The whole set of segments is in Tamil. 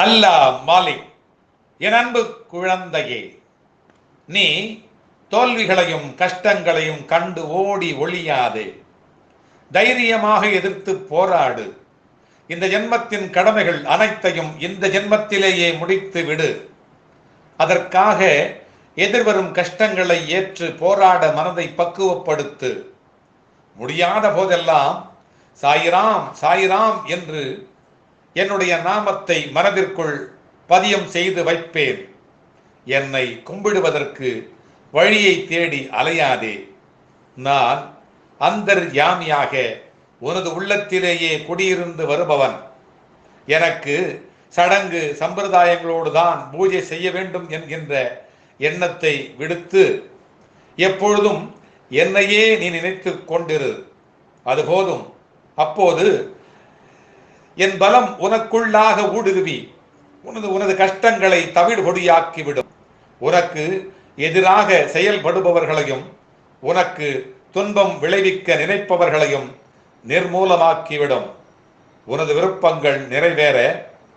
அல்லாஹ் மாலிக் என் அன்பு குழந்தையே நீ தோல்விகளையும் கஷ்டங்களையும் கண்டு ஓடி ஒளியாதே தைரியமாக எதிர்த்து போராடு. இந்த ஜென்மத்தின் கடமைகள் அனைத்தையும் இந்த ஜென்மத்திலேயே முடித்து விடு. அதற்காக எதிர்வரும் கஷ்டங்களை ஏற்று போராட மனதை பக்குவப்படுத்து. முடியாத போதெல்லாம் சாயிராம் சாயிராம் என்று என்னுடைய நாமத்தை மனதிற்குள் பதியம் செய்து வைப்பேன். என்னை கும்பிடுவதற்கு வழியை தேடி அலையாதே. நான் அந்தர் யாமியாக உனது உள்ளத்திலேயே குடியிருந்து வருபவன். எனக்கு சடங்கு சம்பிரதாயங்களோடு தான் பூஜை செய்ய வேண்டும் என்கின்ற எண்ணத்தை விடுத்து எப்பொழுதும் என்னையே நீ நினைத்து கொண்டிரு. அது போதும். அப்போது என் பலம் உனக்குள்ளாக ஊடுருவி. உனது உனது கஷ்டங்களை தவிடு பொடியாக்கிவிடும் உனக்கு எதிராக செயல்படுபவர்களையும் உனக்கு துன்பம் விளைவிக்க நினைப்பவர்களையும் நிர்மூலமாக்கிவிடும். உனது விருப்பங்கள் நிறைவேற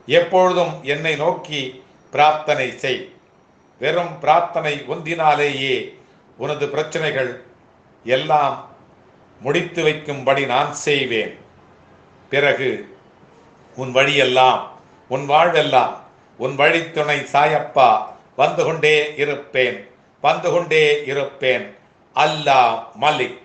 எப்பொழுதும் என்னை நோக்கி பிரார்த்தனை செய். வெறும் பிரார்த்தனை ஒன்றினாலேயே உனது பிரச்சனைகள் எல்லாம் முடித்து வைக்கும்படி நான் செய்வேன். பிறகு உன் வழியெல்லாம் உன் வாழ்வெல்லாம் உன் வழித்துணை சாயப்பா வந்து கொண்டே இருப்பேன் வந்து கொண்டே இருப்பேன். அல்லாஹ் மலிக்.